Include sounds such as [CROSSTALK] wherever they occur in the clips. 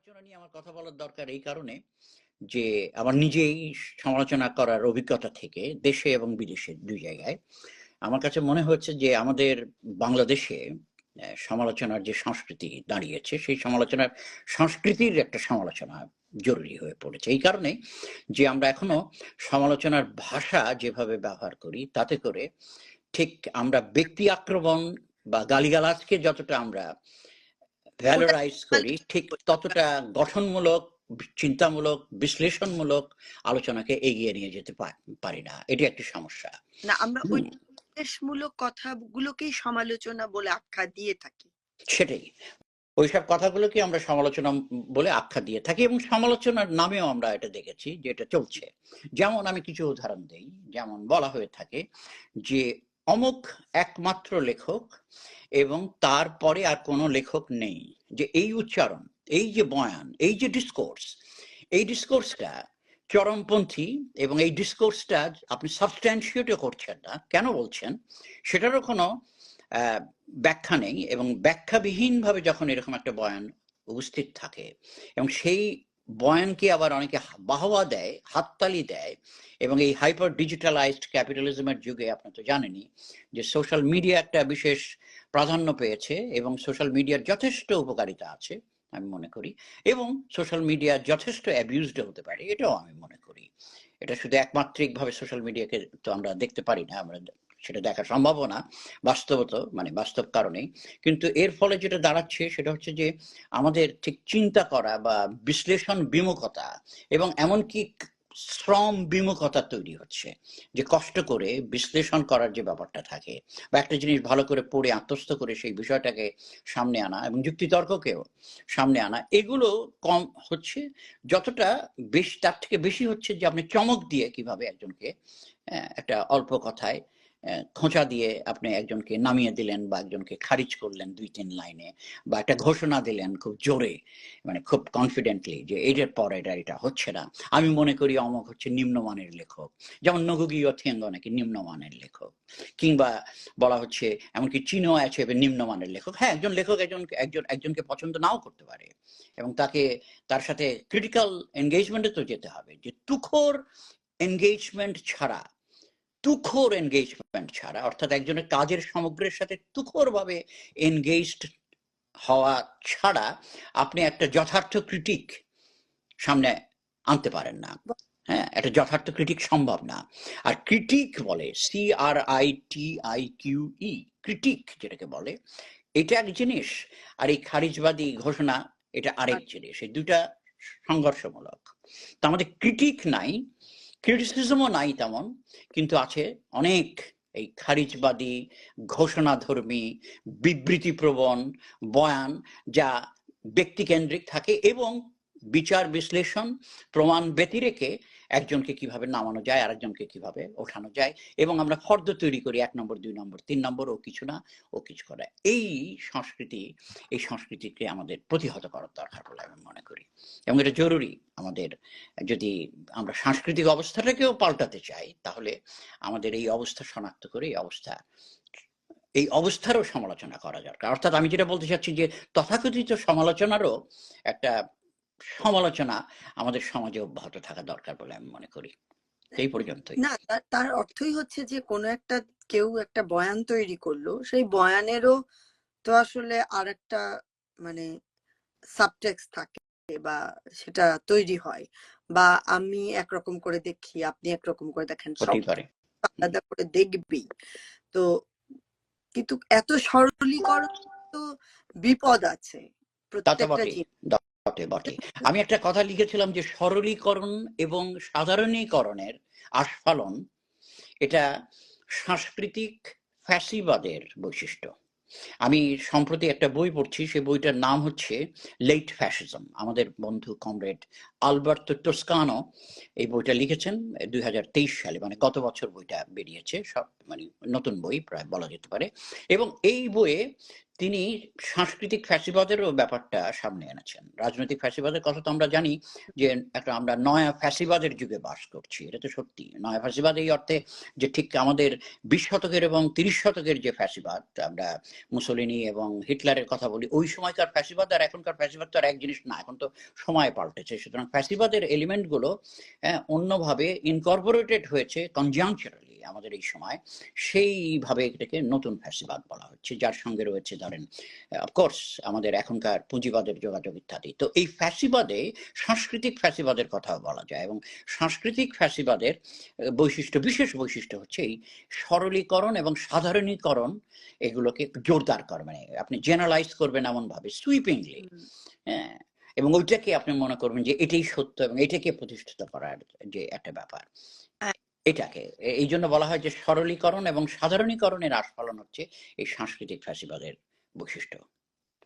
সমালোচনা নিয়ে আমার কথা বলার দরকার এই কারণে যে আমার নিজেই সমালোচনা করার অভিজ্ঞতা থেকে দেশে এবং বিদেশে দুই জায়গায়, আমার কাছে মনে হচ্ছে যে আমাদের বাংলাদেশে সমালোচনার যে সংস্কৃতি দাঁড়িয়েছে, সেই সমালোচনার সংস্কৃতির একটা সমালোচনা জরুরি হয়ে পড়েছে। এই কারণে যে আমরা এখনও সমালোচনার ভাষা যেভাবে ব্যবহার করি, তাতে করে ঠিক আমরা ব্যক্তি আক্রমণ বা গালিগালাজকে যতটা আমরা ভ্যালোরাইজ করি ঠিক ততটা গঠনমূলক চিন্তামূলক বিশ্লেষণমূলক আলোচনাকে এগিয়ে নিয়ে যেতে পারি না। এটি একটি সমস্যা। না আমরা ওই হুম, উপদেশমূলক কথাগুলোকেই সমালোচনা বলে আখ্যা দিয়ে থাকি। সেটাই। ওইসব কথাগুলোকে আমরা সমালোচনা বলে আখ্যা দিয়ে থাকি এবং সমালোচনার নামেও আমরা এটা দেখেছি যে এটা চলছে। যেমন আমি কিছু উদাহরণ দেই। যেমন বলা হয়ে থাকে যে অমুক একমাত্র লেখক এবং তারপরে আর কোনো লেখক নেই। যে এই উচ্চারণ, এই যে বয়ান, এই যে ডিসকোর্স এই ডিসকোর্সটা চরমপন্থী এবং এই ডিসকোর্সটা আপনি সাবস্ট্যান্সিয়েটও করছেন না। কেন বলছেন? সেটারও কোনো ব্যাখ্যা নেই এবং ব্যাখ্যাবিহীনভাবে যখন এরকম একটা বয়ান উপস্থিত থাকে এবং সেই বয়ানকে আবার অনেকে বাহবা দেয়, হাততালি দেয় এবং এই হাইপার ডিজিটালাইজড ক্যাপিটালিজমের যুগে আপনার তো জানেনই যে সোশ্যাল মিডিয়া একটা বিশেষ প্রাধান্য পেয়েছে এবং সোশ্যাল মিডিয়ার যথেষ্ট উপকারিতা আছে, আমি মনে করি, এবং সোশ্যাল মিডিয়া যথেষ্ট অ্যাবিউজড হতে পারে, এটাও আমি মনে করি। এটা শুধু একমাত্রিক ভাবে সোশ্যাল মিডিয়াকে তো আমরা দেখতে পারি না, আমরা সেটা দেখা সম্ভব না, বাস্তবত মানে বাস্তব কারণেই। কিন্তু এর ফলে যেটা দাঁড়াচ্ছে সেটা হচ্ছে যে, আমাদের ঠিক চিন্তা করা বা বিশ্লেষণ বিমুখতা এবং এমনকি শ্রম বিমুখতা তৈরি হচ্ছে, যে কষ্ট করে বিশ্লেষণ করার যে ব্যাপারটা থাকে বা একটা জিনিস ভালো করে পড়ে আত্মস্থ করে সেই বিষয়টাকে সামনে আনা এবং যুক্তিতর্ককেও সামনে আনা, এগুলো কম হচ্ছে। যতটা বেশি, তার থেকে বেশি হচ্ছে যে আপনি চমক দিয়ে কীভাবে একজনকে একটা অল্প কথায় খোঁচা দিয়ে আপনি একজনকে নামিয়ে দিলেন বা একজনকে খারিজ করলেন দুই তিন লাইনে বা একটা ঘোষণা দিলেন খুব জোরে মানে খুব কনফিডেন্টলি যে এটার পর এটা এটা হচ্ছে না। আমি মনে করি অমক হচ্ছে নিম্নমানের লেখক। যেমন নগুগি অথেঙ্গ নাকি নিম্নমানের লেখক। কিংবা বলা হচ্ছে, এমনকি চীনও আছে নিম্নমানের লেখক। হ্যাঁ একজন লেখক একজন একজন, একজনকে পছন্দ নাও করতে পারে। এবং তাকে, তার সাথে ক্রিটিক্যাল এনগেজমেন্টে তো যেতে হবে। যে তুখোর এনগেজমেন্ট ছাড়া তুখোর এনগেজমেন্ট ছাড়া অর্থাৎ একজনের কাজের সমগ্রের সাথে তুখোর ভাবে এনগেজড হওয়া ছাড়া আপনি একটা যথার্থ ক্রিটিক সামনে আনতে পারেন না। হ্যাঁ একটা যথার্থ ক্রিটিক সম্ভব না। আর ক্রিটিক বলে C R I T I Q U critic critic বলে এটা এক জিনিস। আর এই খারিজবাদী ঘোষণা এটা আরেক জিনিস। এই দুটা সংঘর্ষমূলক। তো আমাদের ক্রিটিক নাই ক্রিটিসিজমও নাই তেমন, কিন্তু আছে অনেক এই খারিজবাদী, ঘোষণাধর্মী, বিবৃতিপ্রবণ বয়ান যা ব্যক্তিকেন্দ্রিক থাকে এবং বিচার বিশ্লেষণ প্রমাণ ব্যতিরেকে একজনকে কীভাবে নামানো যায়, আরেকজনকে কীভাবে ওঠানো যায় এবং আমরা ফর্দ তৈরি করি, এক নম্বর, দুই নম্বর, তিন নম্বর, ও কিছু না, ও কিছু করা। এই সংস্কৃতি, এই সংস্কৃতিকে আমাদের প্রতিহত করার দরকার বলে আমি মনে করি। এবং এটা জরুরি আমাদের, যদি আমরা সাংস্কৃতিক অবস্থাটাকেও পাল্টাতে চাই, তাহলে আমাদের এই অবস্থা শনাক্ত করে, এই অবস্থা, এই অবস্থারও সমালোচনা করা দরকার। অর্থাৎ আমি যেটা বলতে চাচ্ছি যে, তথাকথিত সমালোচনারও একটা সমালোচনা আমাদের সমাজে অব্যাহত থাকা দরকার বলে আমি মনে করি। এই পর্যন্তই। না তার অর্থই হচ্ছে যে কোনো একটা কেউ একটা বয়ান তৈরি করল সেই বয়ানেরও তো আসলে আর একটা মানে সাবটেক্স থাকে বা সেটা তৈরি হয়। বা আমি একরকম করে দেখি আপনি একরকম করে দেখেন আলাদা করে দেখবি। তো কিন্তু এত সরলীকরণ তো বিপদ আছে প্রত্যেকটা বটে বটে। আমি একটা কথা লিখেছিলাম যে সরলীকরণ এবং সাধারণীকরণের আস্ফালন, এটা সাংস্কৃতিক ফ্যাসিবাদের বৈশিষ্ট্য। আমি সম্প্রতি একটা বই পড়ছি সেই বইটার নাম হচ্ছে লেট ফ্যাসিজম আমাদের বন্ধু কমরেড আলবার্তো টোস্কানো এই বইটা লিখেছেন দুই হাজার তেইশ সালে মানে গত বছর বইটা বেরিয়েছে, সব মানে নতুন বই, প্রায় বলা যেতে পারে। এবং এই বইয়ে তিনি সাংস্কৃতিক ফ্যাসিবাদেরও ব্যাপারটা সামনে এনেছেন। রাজনৈতিক ফ্যাসিবাদের কথা তো আমরা জানি যে একটা আমরা নয়া ফ্যাসিবাদের যুগে বাস করছি, এটা তো সত্যি। নয়া ফ্যাসিবাদ এই অর্থে যে ঠিক আমাদের বিশ শতকের এবং তিরিশ শতকের যে ফ্যাসিবাদ, আমরা মুসলিনি এবং হিটলারের কথা বলি, ওই সময়কার ফ্যাসিবাদ আর এখনকার ফ্যাসিবাদ তো আর এক জিনিস না, এখন তো সময় পাল্টেছে। সুতরাং ফ্যাসিবাদের এলিমেন্টগুলো হ্যাঁ, অন্যভাবে ইনকর্পোরেটেড হয়েছে কনজাংচারালি আমাদের এই সময়। সেইভাবে এটাকে নতুন ফ্যাসিবাদ বলা হচ্ছে যার সঙ্গে রয়েছে ধরেন অফকোর্স আমাদের এখনকার পুঁজিবাদের যোগাযোগ ইত্যাদি। তো এই ফ্যাসিবাদে সাংস্কৃতিক ফ্যাসিবাদের কথাও বলা যায় এবং সাংস্কৃতিক ফ্যাসিবাদের বৈশিষ্ট্য বিশেষ বৈশিষ্ট্য হচ্ছে এই সরলীকরণ এবং সাধারণীকরণ এগুলোকে জোরদার করা। মানে আপনি জেনারেলাইজ করবেন এমনভাবে সুইপিংলি হ্যাঁ এবং ওইটাকে আপনি মনে করবেন যে এটাই সত্য এবং এটাকে প্রতিষ্ঠিত করার যে একটা ব্যাপার। এটাকে। এই জন্য বলা হয় যে সরলীকরণ এবং সাধারণীকরণের আস্ফলন হচ্ছে এই সাংস্কৃতিক ফ্যাসিবাদের বৈশিষ্ট্য।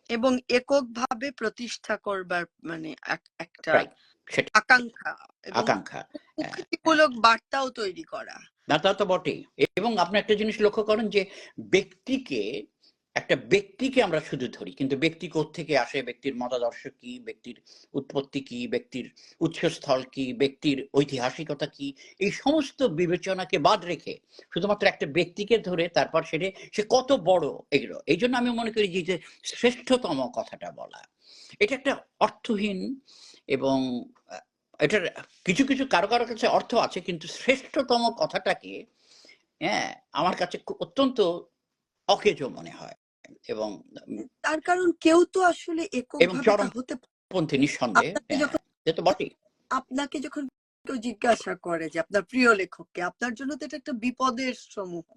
এবং এককভাবে প্রতিষ্ঠা করবার মানে একটা সেটা আকাঙ্ক্ষা আকাঙ্ক্ষা। হ্যাঁ, বার্তাও তৈরি করা। তা তো বটেই। এবং আপনি একটা জিনিস লক্ষ্য করেন যে ব্যক্তিকে একটা ব্যক্তিকে আমরা শুধু ধরি, কিন্তু ব্যক্তি থেকে আসে, ব্যক্তির মতাদর্শ কি, ব্যক্তির উৎপত্তি কি, ব্যক্তির উৎসস্থল কি, ব্যক্তির ঐতিহাসিকতা কি, এই সমস্ত বিবেচনাকে বাদ রেখে শুধুমাত্র একটা ব্যক্তিকে ধরে তারপর সেটা, সে কত বড় এগুলো। এই জন্য আমি মনে করি যে শ্রেষ্ঠতম কথাটা বলা, এটা একটা অর্থহীন এবং এটার কিছু কিছু কারও কারও কাছে অর্থ আছে, কিন্তু শ্রেষ্ঠতম কথাটাকে হ্যাঁ আমার কাছে অত্যন্ত অকেজো মনে হয়। এবং তার কারণ কেউ তো আসলে এককভাবে হতে পন্থী নিঃসন্দেহে আপনাকে হ্যাঁ, যখন সে তো বটেই। আপনাকে যখন কেউ জিজ্ঞাসা করে যে আপনার প্রিয় লেখককে আপনার জন্য তো এটা একটা বিপদের সমূহ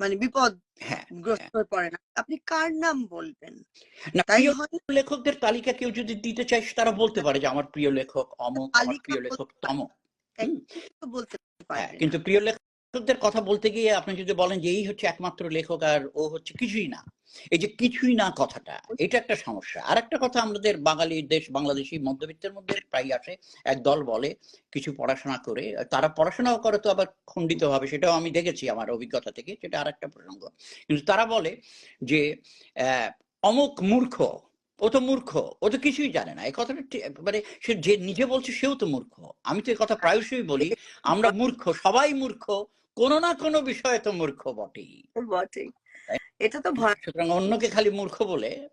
মানে বিপদ হ্যাঁ গ্রস্ত হয়ে। পড়ে না। আপনি কার নাম বলবেন? না তাই হয় লেখকদের তালিকা কেউ যদি দিতে চায় তারা বলতে পারে যে আমার প্রিয় লেখক অমুক আমার প্রিয় লেখক তমক বলতে হ্যাঁ কিন্তু প্রিয় লেখকদের কথা বলতে গিয়ে আপনি যদি বলেন যে এই হচ্ছে একমাত্র লেখক আর ও হচ্ছে কিছুই না, এই যে কিছুই না কথাটা, এটা একটা সমস্যা। আর একটা কথা আমাদের বাঙালি দেশ, বাংলাদেশি মধ্যবিত্তের মধ্যে প্রায় আসে এক দল বলে কিছু পড়াশোনা করে, তারা পড়াশোনাও করে তো আবার খণ্ডিত হবে সেটাও আমি দেখেছি আমার অভিজ্ঞতা থেকে, সেটা আর একটা প্রসঙ্গ। কিন্তু তারা বলে যে অমুক মূর্খ, ও তো মূর্খ, ও তো কিছুই জানে না। এই কথাটা মানে সে যে নিজে বলছে সেও তো মূর্খ। আমি তো এই কথা প্রায়শই বলি, আমরা মূর্খ, সবাই মূর্খ কোনো না কোনো বিষয়ে তো মূর্খ বটেই। বটেই। এটা তো ভয়। সুতরাং অন্যকে খালি মূর্খ বলে।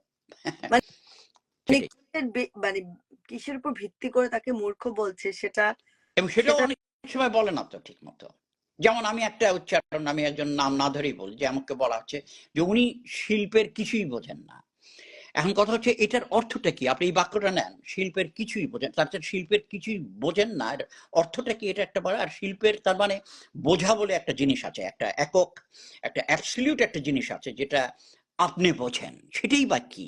মানে। [LAUGHS] কিসের মানে কিসের উপর ভিত্তি করে তাকে মূর্খ বলছে সেটা এবং সেটা- অনেক সময় বলে না তো ঠিক মতো যেমন আমি একটা উচ্চারণ আমি একজন নাম না ধরেই বলি যে আমাকে বলা হচ্ছে যে উনি শিল্পের কিছুই বোঝেন না। এখন কথা হচ্ছে এটার অর্থটা কি? আপনি এই বাক্যটা নেন শিল্পের কিছুই বোঝেন তার শিল্পের কিছুই বোঝেন না এর অর্থটা কি এটা একটা বড় আর শিল্পের তার মানে বোঝা বলে একটা জিনিস আছে একটা একক একটা অ্যাবসলিউট একটা জিনিস আছে যেটা আপনি বোঝেন সেটাই বা কি?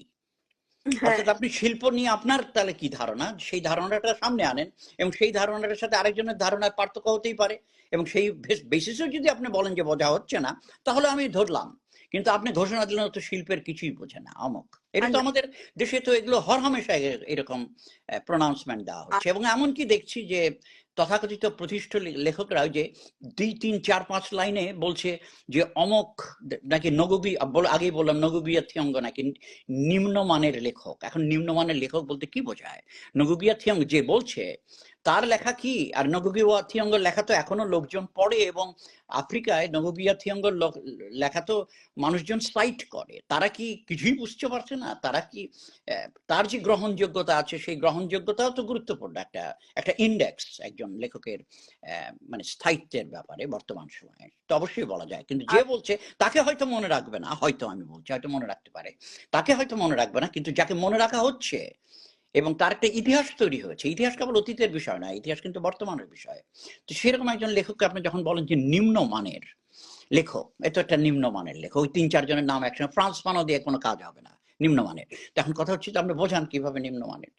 হ্যাঁ। অর্থাৎ আপনি শিল্প নিয়ে আপনার তাহলে কি ধারণা? সেই ধারণাটা সামনে আনেন এবং সেই ধারণাটার সাথে আরেকজনের ধারণার পার্থক্য হতেই পারে এবং সেই বেসিসেও যদি আপনি বলেন যে বোঝা হচ্ছে না তাহলে আমি ধরলাম কিন্তু আপনি ঘোষণা দিলেন তো শিল্পের কিছুই বোঝে না অমুক। এটা তো আমাদের দেশে তো এগুলো হর হামেশা এরকম প্রনাউন্সমেন্ট দেওয়া হচ্ছে। এবং এমনকি দেখছি যে তথাকথিত প্রতিষ্ঠিত লে- লেখকরা ওই যে দুই তিন চার পাঁচ লাইনে বলছে যে অমক নাকি নগবী আগেই বললাম নগবিয়া থিয়ঙ্গ নাকি নিম্নমানের লেখক। এখন নিম্নমানের লেখক বলতে কি বোঝায়? নগুবিয়া থিয়ঙ্গ যে বলছে তার লেখা কি? আর নগুবিয়া থিয়ঙ্গ লেখা তো এখনও লোকজন পড়ে এবং আফ্রিকায় নগুবিয়া থিয়ঙ্গ লেখা তো মানুষজন সাইট করে। তারা কি কিছুই বুঝতে পারছে না? তারা কি তার যে গ্রহণযোগ্যতা আছে সেই গ্রহণযোগ্যতাও তো গুরুত্বপূর্ণ। একটা একটা ইন্ডেক্স একজন লেখকের আহ, মানে স্থায়িত্বের ব্যাপারে বর্তমান সময়ে। তো অবশ্যই বলা যায়। কিন্তু যে বলছে তাকে হয়তো মনে রাখবে না। হয়তো আমি বলছি হয়তো মনে রাখতে পারে। তাকে হয়তো মনে রাখবে না কিন্তু যাকে মনে রাখা হচ্ছে এবং তার একটা ইতিহাস তৈরি হয়েছে। ইতিহাস কেবল অতীতের বিষয় না ইতিহাস কিন্তু বর্তমানের বিষয়। তো সেরকম একজন লেখককে আপনি যখন বলেন যে নিম্নমানের লেখক এ তো একটা নিম্নমানের লেখক ওই তিন চারজনের নাম একসঙ্গে ফ্রান্স পানো দিয়ে কোনো কাজ হবে না নিম্নমানের। তো এখন কথা হচ্ছে যে আপনি বোঝান কীভাবে নিম্নমানের।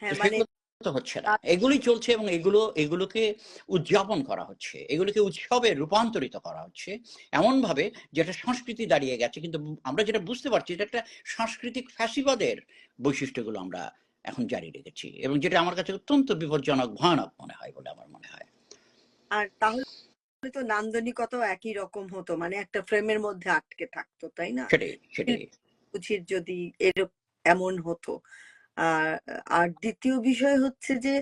হ্যাঁ তো মানে তো হচ্ছে না। এগুলি চলছে এবং এগুলো এগুলোকে উদযাপন করা হচ্ছে এগুলোকে উৎসবে রূপান্তরিত করা হচ্ছে এমন ভাবে যেটা সংস্কৃতি দাঁড়িয়ে গেছে। কিন্তু আমরা যেটা বুঝতে পারছি এটা একটা সাংস্কৃতিক ফ্যাসিবাদের বৈশিষ্ট্যগুলো আমরা এখন জারি রেখেছি। এবং যেটা আমার কাছে অত্যন্ত বিপজ্জনক ভয়ানক মনে হয় বলে আমার মনে হয়। আর তাহলে তো একই রকম হতো মানে একটা ফ্রেমের মধ্যে আটকে থাকতো তাই না? সেটাই সেটাই। বুঝির যদি এরকম এমন হতো। আর আর দ্বিতীয় বিষয় হচ্ছে যে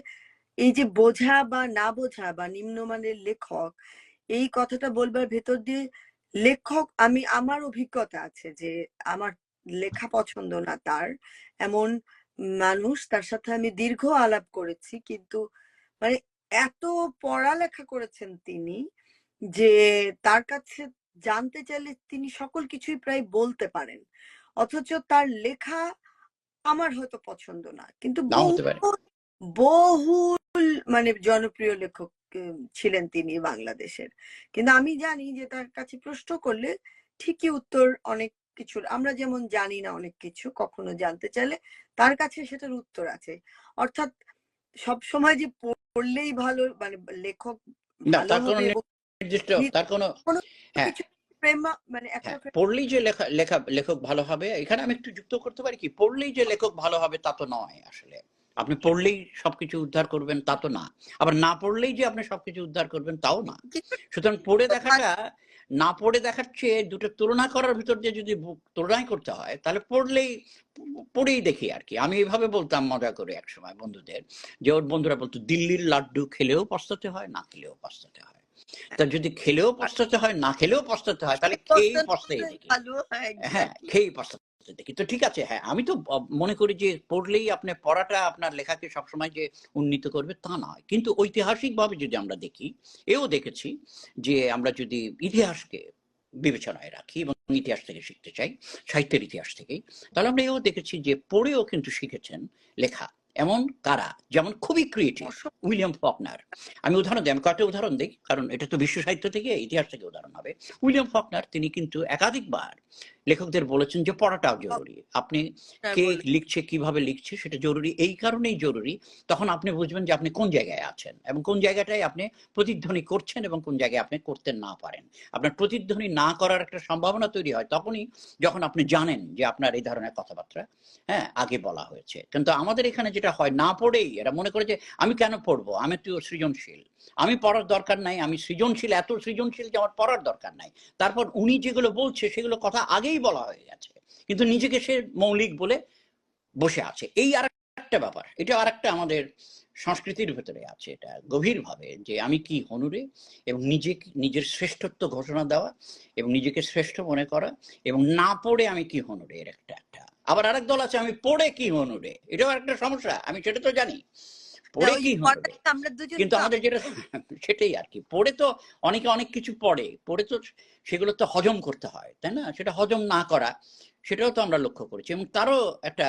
এই যে বোঝা বা না বোঝা বা নিম্নমানের লেখক এই কথাটা বলবার ভেতর দিয়ে লেখক আমি আমার অভিজ্ঞতা আছে যে আমার লেখা পছন্দ না তার এমন মানুষ তার সাথে আমি দীর্ঘ আলাপ করেছি। কিন্তু মানে এত পড়ালেখা করেছেন তিনি যে তার কাছে জানতে চাইলে তিনি সকল কিছুই প্রায় বলতে পারেন। অথচ তার লেখা আমার হয়তো পছন্দ না। কিন্তু বহুল মানে জনপ্রিয় লেখক ছিলেন তিনি বাংলাদেশের। কিন্তু আমি জানি যে তার কাছে প্রশ্ন করলে ঠিকই উত্তর অনেক কিছুর আমরা যেমন জানি না অনেক কিছু কখনো জানতে চাইলে তার কাছে সেটার উত্তর আছে। অর্থাৎ সব সময় যে পড়লেই ভালো মানে লেখক তার কোনো হ্যাঁ। কিছু মানে হ্যাঁ পড়লেই যে লেখা লেখা লেখক ভালো হবে এখানে আমি একটু যুক্ত করতে পারি কি পড়লেই যে লেখক ভালো হবে তা তো নয় আসলে। আপনি পড়লেই সবকিছু উদ্ধার করবেন তা তো না আবার না পড়লেই যে আপনি সবকিছু উদ্ধার করবেন তাও না। সুতরাং পড়ে দেখাটা না পড়ে দেখার চেয়ে দুটো তুলনা করার ভিতর দিয়ে যদি তুলনাই করতে হয় তাহলে পড়লেই পড়েই দেখি আর কি। আমি এইভাবে বলতাম মজা করে এক সময় বন্ধুদের যে ওর বন্ধুরা বলতো দিল্লির লাড্ডু খেলেও পস্তাতে হয় না খেলেও পস্তাতে হয়। তা যদি খেলেও পস্তাতে হয় না খেলেও পস্তাতে হয় তাহলে খেয়েই পস্তাই দেখি। হ্যাঁ খেয়ে খেয়েই পস্তাতে দেখি, তো ঠিক আছে হ্যাঁ আমি তো মনে করি যে পড়লেই আপনি পড়াটা আপনার লেখাকে সবসময় যে উন্নীত করবে তা নয়। কিন্তু ঐতিহাসিকভাবে যদি আমরা দেখি, এও দেখেছি যে আমরা যদি ইতিহাসকে বিবেচনায় রাখি এবং ইতিহাস থেকে শিখতে চাই, সাহিত্যের ইতিহাস থেকেই, তাহলে আমরা এও দেখেছি যে পড়েও কিন্তু শিখেছেন লেখা। এমন কারা? যেমন খুবই ক্রিয়েটিভ উইলিয়াম ফকনার। আমি উদাহরণ দিই, আমি কয়েকটা উদাহরণ দিই, কারণ এটা তো বিশ্ব সাহিত্য থেকে, ইতিহাস থেকে উদাহরণ হবে। উইলিয়াম ফকনার, তিনি কিন্তু একাধিকবার লেখকদের বলেছেন যে পড়াটাও জরুরি। আপনি কে লিখছে কীভাবে লিখছে সেটা জরুরি। এই কারণেই জরুরি তখন আপনি বুঝবেন যে আপনি কোন জায়গায় আছেন এবং কোন জায়গাটায় আপনি প্রতিধ্বনি করছেন এবং কোন জায়গায় আপনি করতে না পারেন। আপনার প্রতিধ্বনি না করার একটা সম্ভাবনা তৈরি হয় তখনই যখন আপনি জানেন যে আপনার এই ধরনের কথাবার্তা হ্যাঁ আগে বলা হয়েছে। কিন্তু আমাদের এখানে যেটা হয় না পড়েই এরা মনে করে যে আমি কেন পড়ব? আমি তো সৃজনশীল। আমি পড়ার দরকার নাই আমি সৃজনশীল এত সৃজনশীল যে আমার পড়ার দরকার নাই। তারপর উনি যেগুলো বলছে সেগুলো কথা আগেই বলা হয়ে গেছে। কিন্তু নিজেকে সে মৌলিক বলে বসে আছে। এই আর একটা ব্যাপার, এটা আর একটা আমাদের সংস্কৃতির ভেতরে আছে। এটা গভীরভাবে যে আমি কি হনুরে এবং নিজে নিজের শ্রেষ্ঠত্ব ঘোষণা দেওয়া এবং নিজেকে শ্রেষ্ঠ মনে করা এবং না পড়ে আমি কি হনুরে এর একটা একটা। আবার আরেক দল আছে, আমি পড়ে কি হনুরে এটাও একটা সমস্যা, আমি সেটা তো জানি। পড়ে কি কিন্তু আমাদের যেটা [LAUGHS] সেটাই আর কি। পড়ে তো অনেকে অনেক কিছু পড়ে। পড়ে তো সেগুলো তো হজম করতে হয় তাই না? সেটা হজম না করা সেটাও তো আমরা লক্ষ্য করেছি। এবং তারও একটা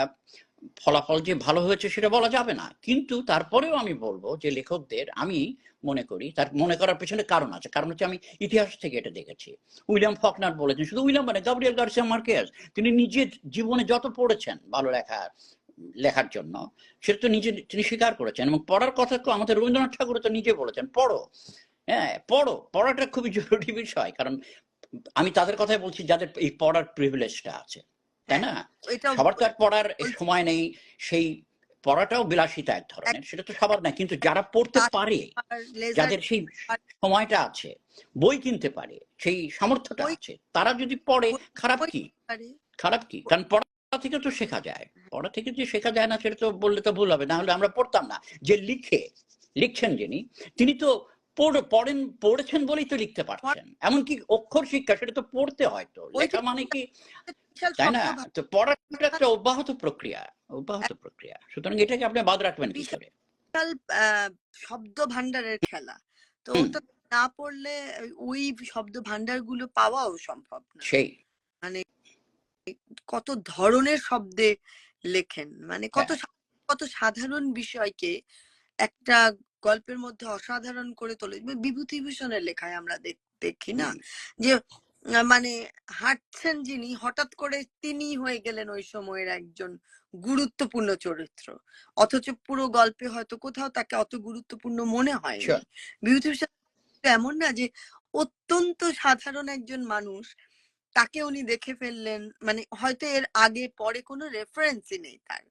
ফলাফল যে ভালো হয়েছে সেটা বলা যাবে না। কিন্তু তারপরেও আমি বলব যে লেখকদের আমি মনে করি তার মনে করার পেছনে কারণ আছে। কারণ হচ্ছে আমি ইতিহাস থেকে এটা দেখেছি। উইলিয়াম ফকনার বলেছেন শুধু উইলিয়াম মানে গাব্রিয়েল গার্সিয়া মার্কেস তিনি নিজের জীবনে যত পড়েছেন ভালো লেখা লেখার জন্য সেটা তো নিজে তিনি স্বীকার করেছেন এবং পড়ার কথা তো আমাদের রবীন্দ্রনাথ ঠাকুর তো নিজে বলেছেন পড়ো। হ্যাঁ পড়ো। পড়াটা খুবই জরুরি বিষয় কারণ আমি তাদের কথাই বলছি যাদের এই পড়ার প্রিভিলেজটা আছে তাই না? সবার তো আর পড়ার সময় নেই সেই পড়াটাও বিলাসিতা এক ধরনের সেটা তো সবার না কিন্তু যারা পড়তে পারে যাদের সেই সময়টা আছে বই কিনতে পারে সেই সামর্থ্যটা আছে তারা যদি পড়ে খারাপ কি? খারাপ কি? কারণ পড়া থেকে তো শেখা যায়। পড়া থেকে যে শেখা যায় না সেটা তো বললে তো ভুল হবে। না হলে আমরা পড়তাম না। যে লিখে লিখছেন যিনি তিনি তো পড়েন পড়েছেন বলেই তো লিখতে পারছেন। এমনকি অক্ষর শিক্ষা সেটা তো পড়তে হয় তো। লেখা মানে কি? তাই না? তো পড়াটা একটা অব্যাহত প্রক্রিয়া অব্যাহত প্রক্রিয়া। সুতরাং এটাকে আপনি বাদ রাখবেন করে? শব্দ ভান্ডারের খেলা। তো না পড়লে ওই শব্দ ভান্ডারগুলো পাওয়াও সম্ভব না। সেই। কত ধরনের শব্দে লেখেন? মানে কত হ্যাঁ। কত সাধারণ বিষয়কে একটা গল্পের মধ্যে অসাধারণ করে তোলে। বিভূতিভূষণের লেখায় আমরা দেখ- না? যে মানে হাঁটছেন যিনি হঠাৎ করে তিনি হয়ে গেলেন ওই সময়ের একজন গুরুত্বপূর্ণ চরিত্র। অথচ পুরো গল্পে হয়তো কোথাও তাকে অত গুরুত্বপূর্ণ মনে হয়. বিভূতিভূষণ এমন না যে অত্যন্ত সাধারণ একজন মানুষ তাকে উনি দেখে ফেললেন। মানে হয়তো এর আগে, পরে কোনো রেফারেন্সই নেই তার।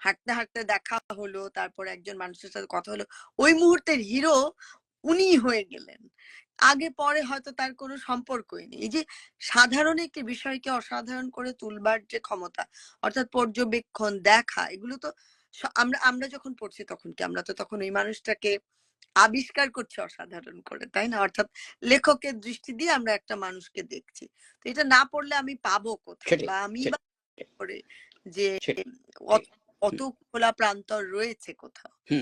হাঁটতে হাঁটতে দেখা হলো, তারপর একজন মানুষের সাথে কথা হলো। ওই মুহূর্তের হিরো উনি হয়ে গেলেন। আগে, পরে হয়তো তার কোনো সম্পর্কই নেই। এই যে সাধারণ একটি বিষয়কে অসাধারণ করে তুলবার যে ক্ষমতা, অর্থাৎ পর্যবেক্ষণ, দেখা, এগুলো তো আমরা আমরা যখন পড়ছি তখন কি আমরা তো তখন ওই মানুষটাকে আবিষ্কার করছে অসাধারণ করে তাই না? অর্থাৎ লেখকের দৃষ্টি দিয়ে আমরা একটা মানুষকে দেখছি। তো এটা না পড়লে আমি পাবো কোথায়? বা আমি করে যে অত- খোলা প্রান্তর রয়েছে কোথাও।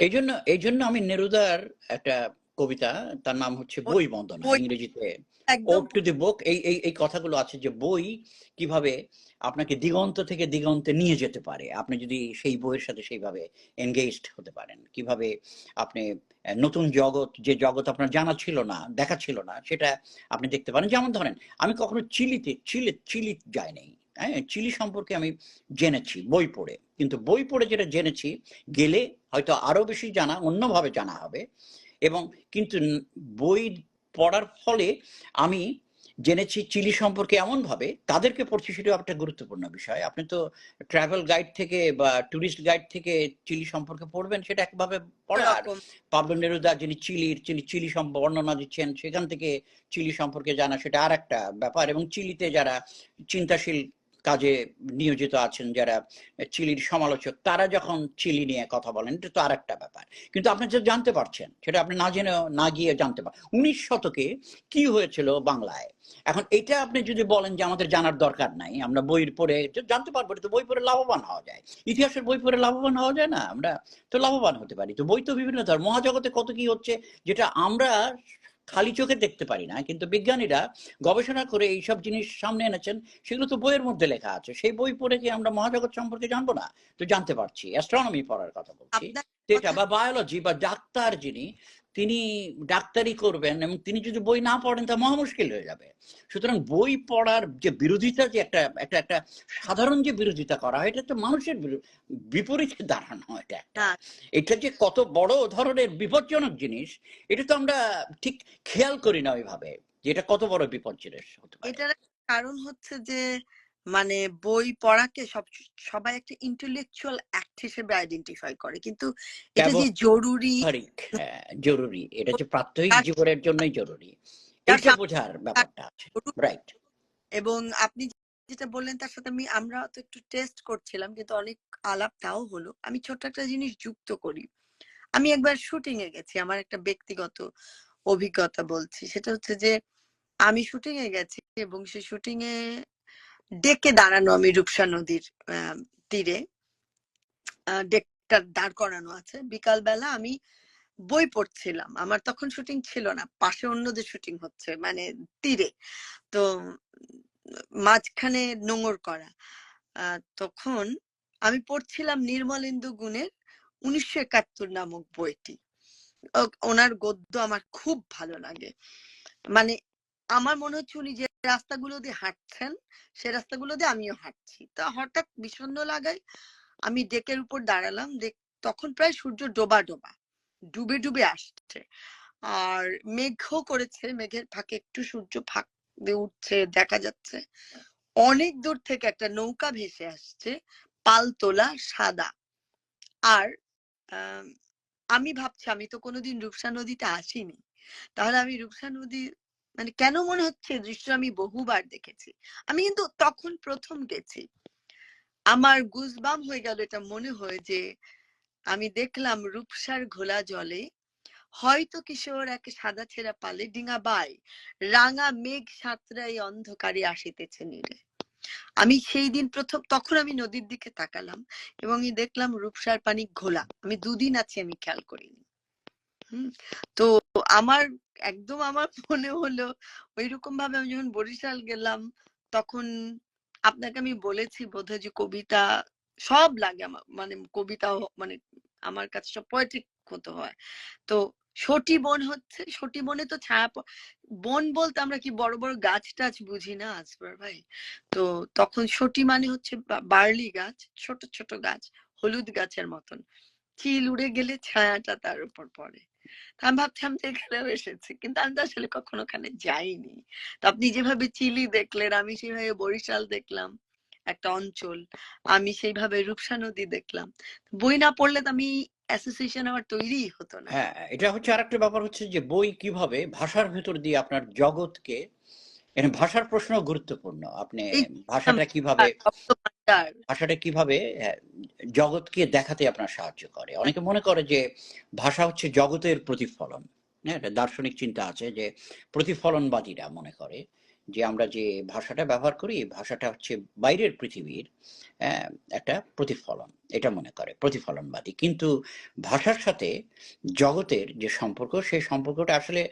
এই জন্য এই জন্য আমি নেরুদার একটা কবিতা তার নাম হচ্ছে বই- বন্দনা ইংরেজিতে। ওপ টু দি বুক এই এই এই কথাগুলো আছে যে বই কীভাবে আপনাকে দিগন্ত থেকে দিগন্তে নিয়ে যেতে পারে। আপনি যদি সেই বইয়ের সাথে সেইভাবে এনগেজড হতে পারেন। কীভাবে আপনি নতুন জগৎ যে জগৎ আপনার জানা ছিল না দেখা ছিল না সেটা আপনি দেখতে পারেন। যেমন ধরেন আমি কখনো চিলিতে চিলি চিলি যাই নাই। হ্যাঁ চিলি সম্পর্কে আমি জেনেছি বই পড়ে। কিন্তু বই পড়ে যেটা জেনেছি গেলে হয়তো আরও বেশি জানা অন্যভাবে জানা হবে। এবং কিন্তু বই পড়ার ফলে আমি জেনেছি চিলি সম্পর্কে এমন ভাবে তাদেরকে পড়ছি সেটাও একটা গুরুত্বপূর্ণ বিষয়। আপনি তো ট্রাভেল গাইড থেকে বা ট্যুরিস্ট গাইড থেকে চিলি সম্পর্কে পড়বেন সেটা একভাবে পড়া আর রকম পাবলো নেরুদা যিনি চিলির চিলি চিলি বর্ণনা দিচ্ছেন সেখান থেকে চিলি সম্পর্কে জানা সেটা আর একটা ব্যাপার। এবং চিলিতে যারা চিন্তাশীল কাজে নিয়োজিত আছেন যারা চিলির সমালোচক, তারা যখন চিলি নিয়ে কথা বলেন, এটা তো আর একটা ব্যাপার। কিন্তু আপনি যে জানতে পারছেন, সেটা আপনি না জেনে না গিয়ে জানতে পারেন উনিশ শতকে কি হয়েছিল বাংলায়? এখন এটা আপনি যদি বলেন যে আমাদের জানার দরকার নাই, আমরা বইয়ের পড়ে জানতে পারব তো বই পড়ে লাভবান হওয়া যায়। ইতিহাসের বই পড়ে লাভবান হওয়া যায় না? আমরা তো লাভবান হতে পারি। তো বই তো বিভিন্ন ধর, মহাজগতে কত কি হচ্ছে, যেটা আমরা খালি চোখে দেখতে পারি না কিন্তু বিজ্ঞানীরা গবেষণা করে এইসব জিনিস সামনে এনেছেন সেগুলো তো বইয়ের মধ্যে লেখা আছে। সেই বই পড়ে কি আমরা মহাজগৎ সম্পর্কে জানব না? তো জানতে পারছি অ্যাস্ট্রনমি পড়ার কথা বলছি। এটা বা বায়োলজি বা ডাক্তার যিনি তিনি ডাক্তারি করবেন এবং তিনি যদি বই না পড়েন তা মহা মুশকিল হয়ে যাবে। সুতরাং বই পড়ার যে বিরোধিতা যে একটা একটা একটা সাধারণ যে বিরোধিতা করা হয় এটা তো মানুষের বিপরীতে দাঁড়ানো এটা। একটা এটা যে কত বড় ধরনের বিপজ্জনক জিনিস এটা তো আমরা ঠিক খেয়াল করি না ওইভাবে যে এটা কত বড় বিপজ্জনক হতে পারে। এটার কারণ হচ্ছে যে মানে বই পড়াকে সব সবাই একটা ইন্টেলেকচুয়াল অ্যাক্ট হিসেবে আইডেন্টিফাই করে। কিন্তু এটা যে জরুরি হ্যাঁ, জরুরি। এটা [UNINTELLIGIBLE] যে প্রাত্যহিক জীবনের জন্যই জরুরি। এটা বোঝার ব্যাপারটা রাইট এবং আপনি যেটা বললেন তার সাথে আমি আমরা তো একটু টেস্ট করছিলাম কিন্তু অনেক আলাপ তাও হলো। আমি ছোট একটা জিনিস যুক্ত করি। আমি একবার শুটিং এ গেছি আমার একটা ব্যক্তিগত অভিজ্ঞতা বলছি। সেটা হচ্ছে যে আমি শুটিং এ গেছি এবং সেই শুটিং এ ডেকে দাঁড়ানো আমি রূপসা নদীর তীরে। ডেকটা দাঁড় করানো আছে। বিকাল বেলা আমি বই পড়ছিলাম। আমার তখন শুটিং ছিল না। পাশে অন্যদের শুটিং হচ্ছে মানে তীরে। তো মাঝখানে নোঙর করা। তখন আমি পড়ছিলাম নির্মলেন্দু গুণের উনিশশো একাত্তর নামক বইটি। ওনার গদ্য আমার খুব ভালো লাগে। মানে আমার মনে হচ্ছে উনি যে রাস্তাগুলো দিয়ে হাঁটছেন সে রাস্তাগুলো দিয়ে আমিও হাঁটছি। তা হঠাৎ বিষণ্ণ লাগায় আমি ডেকের উপর দাঁড়ালাম দেখ তখন প্রায় সূর্য ডোবা ডোবা ডুবে ডুবে আসছে। আর মেঘও করেছে মেঘের ফাঁকে একটু সূর্য ফাঁক দিয়ে উঠছে দেখা যাচ্ছে অনেক দূর থেকে একটা নৌকা ভেসে আসছে পালতোলা সাদা। আর আম, ভাবছি আমি তো কোনোদিন রূপসা নদীতে আসিনি। তাহলে আমি রূপসা নদী মানে কেন মনে হচ্ছে দৃশ্য আমি বহুবার দেখেছি? আমি কিন্তু তখন প্রথম গেছি। আমার গুজবাম হয়ে গেল এটা মনে হয় যে আমি দেখলাম রূপসার ঘোলা জলে হয়তো কিশোর এক সাদা ছেঁড়া পালে ডিঙা বাই, রাঙা মেঘ সাঁতরাই অন্ধকারে আসিতেছে নীরে আমি সেই দিন প্রথম, তখন আমি নদীর দিকে তাকালাম এবং দেখলাম রূপসার পানি ঘোলা। আমি দুদিন আছি আমি খেয়াল করিনি। তো আমার একদম আমার [LAUGHS] মনে হলো ওইরকম ভাবে আমি যখন বরিশাল গেলাম তখন আপনাকে আমি বলেছি বোধহয় যে কবিতা সব লাগে আমার মানে কবিতা মানে আমার কাছে সব পোয়েটিক হতে হয়। তো সটি বন হচ্ছে সটি বনে তো ছায়া বন বলতে আমরা কি বড় বড় গাছ টাছ বুঝি না আসবার ভাই? তো তখন সটি মানে হচ্ছে বার্লি গাছ, ছোট ছোট গাছ, হলুদ গাছের মতন। চিল উড়ে গেলে ছায়াটা তার উপর পড়ে। আমি ভাবছিলাম যে এখানেও এসেছি। কিন্তু আমি তো আসলে কখনো ওখানে যাইনি। তো আপনি যেভাবে চিলি দেখলেন আমি সেভাবে বরিশাল দেখলাম একটা অঞ্চল। আমি সেইভাবে রূপসা নদী দেখলাম। বই না পড়লে তো আমি অ্যাসোসিয়েশন আমার তৈরিই হতো না। হ্যাঁ এটা হচ্ছে আরেকটা ব্যাপার হচ্ছে যে বই কীভাবে ভাষার ভেতর দিয়ে আপনার জগৎকে এখানে ভাষার প্রশ্ন গুরুত্বপূর্ণ। আপনি ভাষাটা কীভাবে ভাষাটা কীভাবে জগৎকে দেখাতে আপনার সাহায্য করে? অনেকে মনে করে যে ভাষা হচ্ছে জগতের প্রতিফলন। হ্যাঁ দার্শনিক চিন্তা আছে যে প্রতিফলনবাদীরা মনে করে যে আমরা যে ভাষাটা ব্যবহার করি ভাষাটা হচ্ছে বাইরের পৃথিবীর একটা প্রতিফলন। এটা মনে করে, প্রতিফলনবাদী। কিন্তু ভাষার সাথে জগতের যে সম্পর্ক, সেই সম্পর্কটা আসলে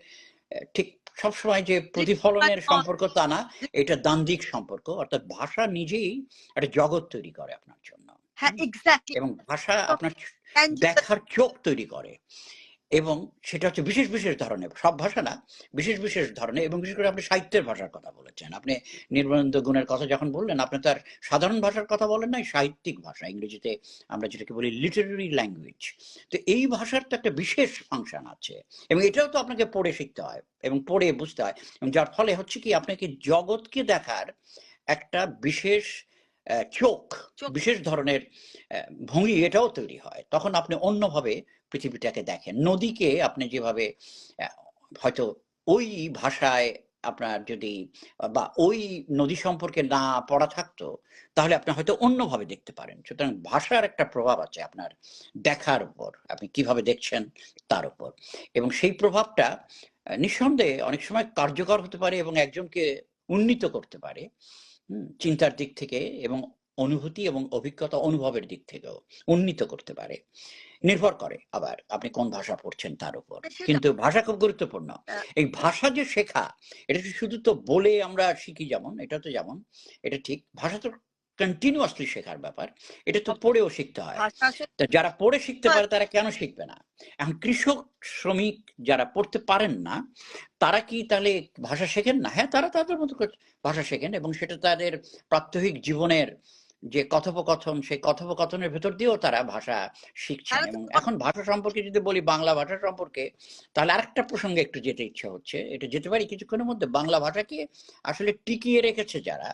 ঠিক সবসময় যে প্রতিফলনের সম্পর্ক তা না এটা দান্দিক সম্পর্ক অর্থাৎ ভাষা নিজেই একটা জগৎ তৈরি করে আপনার জন্য হ্যাঁ এক্স্যাক্টলি এবং ভাষা আপনার দেখার চোখ তৈরি করে। এবং সেটা হচ্ছে বিশেষ বিশেষ ধরনের সব ভাষা না বিশেষ বিশেষ ধরনের এবং বিশেষ করে আপনি সাহিত্যের ভাষার কথা বলেছেন। আপনি নির্বাণানন্দ গুণের কথা যখন বললেন আপনি তার সাধারণ ভাষার কথা বলেন নাই সাহিত্যিক ভাষা। ইংরেজিতে আমরা যেটাকে বলি লিটারারি ল্যাঙ্গুয়েজ তো এই ভাষার তো একটা বিশেষ ফাংশন আছে এবং এটাও তো আপনাকে পড়ে শিখতে হয় এবং পড়ে বুঝতে হয়। এবং যার ফলে হচ্ছে কি আপনাকে জগৎকে দেখার একটা বিশেষ চোখ। বিশেষ ধরনের ভঙ্গি এটাও তৈরি হয়। তখন আপনি অন্যভাবে পৃথিবীটাকে দেখেন। নদীকে আপনি যেভাবে হয়তো ওই ভাষায় আপনার যদি, বা ওই নদী সম্পর্কে না পড়া থাকতো, তাহলে আপনি হয়তো অন্যভাবে দেখতে পারেন। সুতরাং ভাষার একটা প্রভাব আছে আপনার দেখার উপর। আপনি কীভাবে দেখছেন তার উপর। এবং সেই প্রভাবটা নিঃসন্দেহে অনেক সময় কার্যকর হতে পারে এবং একজনকে উন্নীত করতে পারে চিন্তার দিক থেকে এবং অনুভূতি এবং অভিজ্ঞতা অনুভবের দিক থেকেও উন্নীত করতে পারে। নির্ভর করে আবার আপনি কোন ভাষা পড়ছেন তার উপর। কিন্তু ভাষা খুব গুরুত্বপূর্ণ। হ্যাঁ। এই ভাষা যে শেখা এটা শুধু তো বলে আমরা শিখি যেমন এটা তো যেমন এটা ঠিক। ভাষা তো কন্টিনিউয়াসলি শেখার ব্যাপার এটা তো পড়েও শিখতে হয়। যারা পড়ে শিখতে পারে তারা কেন শিখবে না? এখন কৃষক শ্রমিক যারা পড়তে পারেন না তারা কি তাহলে ভাষা শেখেন না? হ্যাঁ তারা তাদের মতো ভাষা শেখেন এবং সেটা তাদের প্রাত্যহিক জীবনের যে কথোপকথন সেই কথোপকথনের ভেতর দিয়েও তারা ভাষা শিখছেন তো- এবং এখন ভাষা সম্পর্কে যদি বলি বাংলা ভাষা সম্পর্কে তাহলে আরেকটা প্রসঙ্গে একটু যেতে ইচ্ছা হচ্ছে। এটা যেতে পারি কিছুক্ষণের মধ্যে। বাংলা ভাষাকে আসলে টিকিয়ে রেখেছে যারা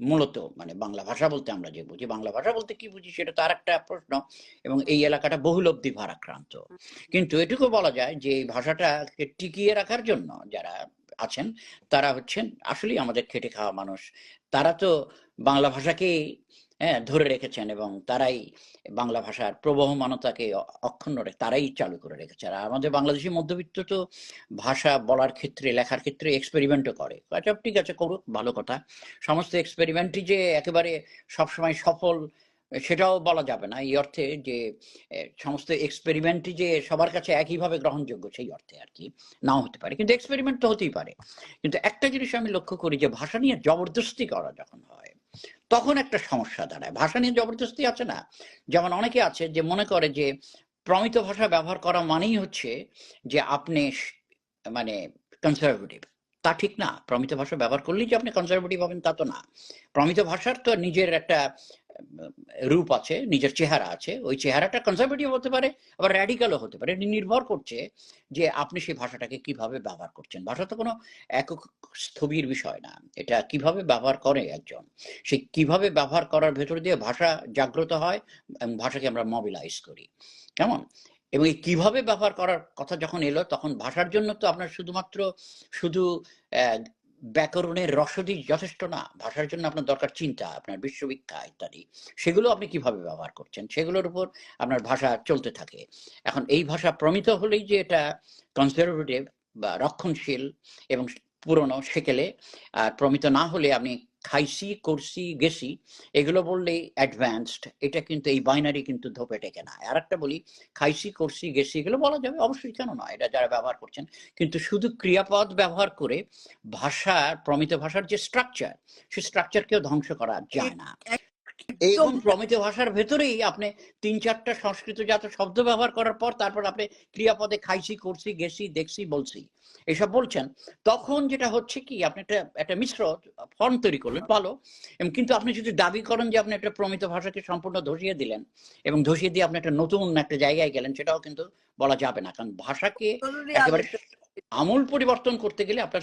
মূলত মানে বাংলা ভাষা বলতে আমরা যে বুঝি বাংলা ভাষা বলতে কি বুঝি সেটা তো আরেকটা প্রশ্ন এবং এই এলাকাটা বহুলব্ধি ভারাক্রান্ত। কিন্তু এটুকু বলা যায় যে এই ভাষাটাকে টিকিয়ে রাখার জন্য যারা আছেন তারা হচ্ছেন আসলেই আমাদের খেটে খাওয়া মানুষ। তারা তো বাংলা ভাষাকেই হ্যাঁ ধরে রেখেছেন এবং তারাই বাংলা ভাষার প্রবহমানতাকে অক্ষুণ্ণ তারাই চালু করে রেখেছে আর আমাদের বাংলাদেশি মধ্যবিত্ত তো ভাষা বলার ক্ষেত্রে, লেখার ক্ষেত্রে এক্সপেরিমেন্টও করে। আচ্ছা ঠিক আছে, করুক, ভালো কথা। সমস্ত এক্সপেরিমেন্টই যে একেবারে সবসময় সফল, সেটাও বলা যাবে না। এই অর্থে যে সমস্ত এক্সপেরিমেন্টই যে সবার কাছে একইভাবে গ্রহণযোগ্য, সেই অর্থে আর কি, নাও হতে পারে। কিন্তু এক্সপেরিমেন্ট তো হতেই পারে। কিন্তু একটা জিনিস আমি লক্ষ্য করি যে, ভাষা নিয়ে জবরদস্তি করা যখন হয় তখন একটা সমস্যা দাঁড়ায়। ভাষা নিয়ে জবরদস্তি আছে না? যেমন অনেকে আছে যে মনে করে যে প্রমিত ভাষা ব্যবহার করা মানেই হচ্ছে যে আপনি মানে কনজারভেটিভ তা ঠিক না। প্রমিত ভাষা ব্যবহার করলেই যে আপনি কনজারভেটিভ হবেন তা তো না। প্রমিত ভাষার তো নিজের একটা রূপ আছে, নিজের চেহারা আছে। ওই চেহারাটা কনজারভেটিভ হতে পারে, আবার র্যাডিক্যালও হতে পারে। নির্ভর করছে যে আপনি সেই ভাষাটাকে কীভাবে ব্যবহার করছেন। ভাষা তো কোনো একক স্থবির বিষয় না। এটা কীভাবে ব্যবহার করে একজন? সে কীভাবে ব্যবহার করার ভেতর দিয়ে ভাষা জাগ্রত হয়, এবং ভাষাকে আমরা মবিলাইজ করি। কেমন? এবং এই কীভাবে ব্যবহার করার কথা যখন এলো, তখন ভাষার জন্য তো আপনার শুধুমাত্র শুধু ব্যাকরণের রসদি যথেষ্ট না, ভাষার জন্য আপনার দরকার চিন্তা, আপনার বিশ্ববিখ্যা ইত্যাদি। সেগুলো আপনি কীভাবে ব্যবহার করছেন? সেগুলোর উপর আপনার ভাষা চলতে থাকে। এখন এই ভাষা প্রমিত হলেই যে এটা কনজারভেটিভ বা রক্ষণশীল এবং পুরনো সেকেলে, আর প্রমিত না হলে আপনি খাইছি করছি গেছি এগুলো বললে অ্যাডভান্সড এটা কিন্তু এই বাইনারি কিন্তু ধোপে টেকে না। আর একটা বলি খাইছি করছি গেছি এগুলো বলা যাবে অবশ্যই কেন নয়, এটা যারা ব্যবহার করছেন। কিন্তু শুধু ক্রিয়াপদ ব্যবহার করে ভাষার, প্রমিত ভাষার যে স্ট্রাকচার সেই স্ট্রাকচারকেও ধ্বংস করা যায় না। এবং প্রমিত ভাষার ভেতরেই আপনি তিন চারটা সংস্কৃতজাত শব্দ ব্যবহার করার পর তারপর আপনি ক্রিয়াপদে খাইছি করছি গেছি দেখছি বলছি এসব বলছেন। তখন যেটা হচ্ছে কি আপনি একটা একটা মিশ্র ফর্ম তৈরি করলেন ভালো কিন্তু আপনি যদি দাবি করেন যে আপনি একটা প্রমিত ভাষাকে সম্পূর্ণ ধসিয়ে দিলেন এবং ধসিয়ে দিয়ে আপনি একটা নতুন একটা জায়গায় গেলেন সেটাও কিন্তু বলা যাবে না কারণ ভাষাকে একেবারে আমূল পরিবর্তন করতে গেলে আপনার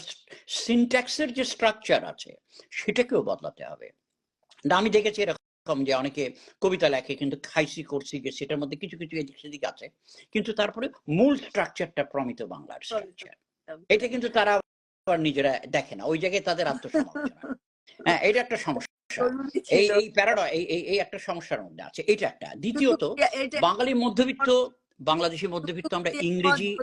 সিনট্যাক্সের যে স্ট্রাকচার আছে সেটাকেও বদলাতে হবে। না আমি দেখেছি এরকম যে অনেকে কবিতা লেখে কিন্তু খাইসি করছি গে সেটার মধ্যে কিছু কিছু এদিক সেদিক আছে। কিন্তু তারপরে মূল স্ট্রাকচারটা প্রমিত বাংলার স্ট্রাকচার এটা কিন্তু তারা আবার নিজেরা দেখে না ওই জায়গায় তাদের আত্মসমালোচনা হ্যাঁ এটা একটা সমস্যা। এই এই প্যারাডা এই এই- একটা সমস্যার মধ্যে আছে। এটা একটা। দ্বিতীয়ত বাঙালি মধ্যবিত্ত বাংলাদেশি মধ্যবিত্ত আমরা ইংরেজি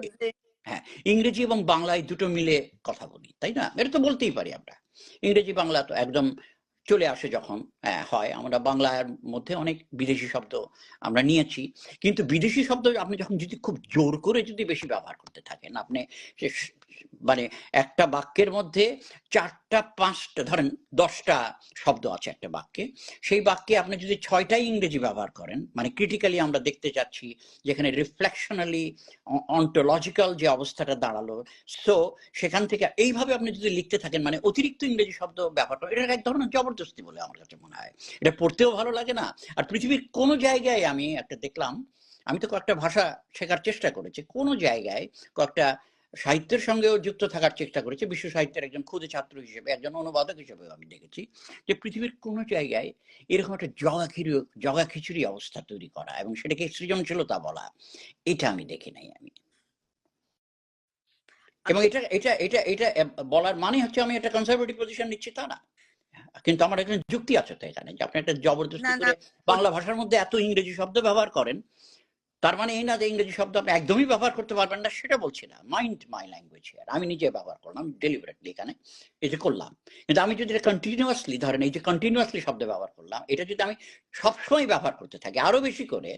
হ্যাঁ ইংরেজি এবং বাংলা এই দুটো মিলে কথা বলি তাই না? এটা তো বলতেই পারি আমরা। ইংরেজি বাংলা তো একদম চলে আসে যখন হ্যাঁ, হয়। আমরা বাংলার মধ্যে অনেক বিদেশি শব্দ আমরা নিয়েছি। কিন্তু বিদেশি শব্দ আপনি যখন যদি খুব জোর করে যদি বেশি ব্যবহার করতে থাকেন আপনি মানে একটা বাক্যের মধ্যে চারটা, পাঁচটা, ধরেন দশটা শব্দ আছে একটা বাক্যে। সেই বাক্যে আপনি যদি ছয়টাই ইংরেজি ব্যবহার করেন মানে ক্রিটিক্যালি আমরা দেখতে যাচ্ছি যেখানে রিফ্লেকশনালি অন্টোলজিক্যাল যে অবস্থাটা দাঁড়াল সো সেখান থেকে এইভাবে আপনি যদি লিখতে থাকেন মানে অতিরিক্ত ইংরেজি শব্দ ব্যবহার করেন এটা এক ধরনের জবরদস্তি বলে আমার কাছে মনে হয়। এটা পড়তেও ভালো লাগে না। আর পৃথিবীর কোনো জায়গায় আমি একটা দেখলাম, আমি তো কয়েকটা ভাষা শেখার চেষ্টা করেছি, কোনো জায়গায় কয়েকটা সাহিত্যের সঙ্গেও যুক্ত থাকার চেষ্টা করেছে। বিশ্ব সাহিত্যের একজন ক্ষুদে ছাত্র হিসেবে একজন অনুবাদক হিসেবে আমি দেখেছি যে পৃথিবীর কোনো জায়গায় এরকম একটা জগাখিরি জগা খিচুড়ি অবস্থা তৈরি করা এবং সেটাকে সৃজনশীলতা বলা এটা আমি দেখি নাই আমি। এবং এটা এটা এটা এটা বলার মানে হচ্ছে আমি একটা কনজারভেটিভ পজিশন নিচ্ছি তা না। কিন্তু আমার এখানে যুক্তি আছে তো এখানে যে আপনি একটা জবরদস্তি। করে বাংলা ভাষার মধ্যে এত ইংরেজি শব্দ ব্যবহার করেন তার মানে এই না যে ইংরেজি শব্দ আপনি একদমই ব্যবহার করতে পারবেন না, সেটা বলছি না। মাইন্ড মাই ল্যাঙ্গুয়েজ হিয়ার আমি নিজে ব্যবহার করলাম ডেলিভারেটলি এখানে এই যে করলাম। কিন্তু আমি যদি কন্টিনিউয়াসলি ধরেন, এই যে কন্টিনিউয়াসলি শব্দ ব্যবহার করলাম, এটা যদি আমি সবসময় ব্যবহার করতে থাকি, আরও বেশি করে,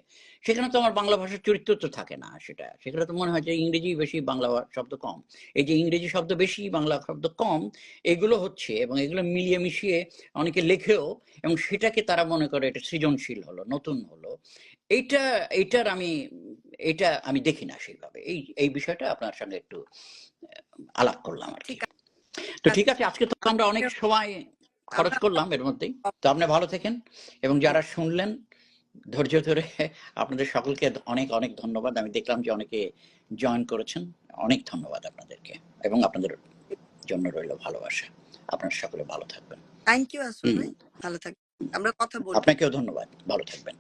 সেখানে তো আমার বাংলা ভাষার চরিত্র তো থাকে না সেটা। সেখানে তো মনে হয় যে ইংরেজি বেশি বাংলা শব্দ কম। এই যে ইংরেজি শব্দ বেশি, বাংলা শব্দ কম, এগুলো হচ্ছে এবং এগুলো মিলিয়ে মিশিয়ে অনেকে লেখেও এবং সেটাকে তারা মনে করে এটা সৃজনশীল হলো, নতুন হলো। এইটা এইটার আমি এটা আমি দেখি না সেইভাবে। এই এই বিষয়টা আপনার সঙ্গে একটু আলাপ করলাম আর কি। তো ঠিক আছে আজকে তো আমরা অনেক সময় খরচ করলাম এর মধ্যেই। তো আপনি ভালো থাকেন এবং যারা শুনলেন ধৈর্য ধরে আপনাদের সকলকে অনেক অনেক ধন্যবাদ। আমি দেখলাম যে অনেকে জয়েন করেছেন। অনেক ধন্যবাদ আপনাদেরকে এবং আপনাদের জন্য রইল ভালোবাসা। আপনারা সকলে ভালো থাকবেন। থ্যাংক ইউ আসল ভালো থাকবেন আমরা কথা বলব। আপনাকেও ধন্যবাদ। ভালো থাকবেন।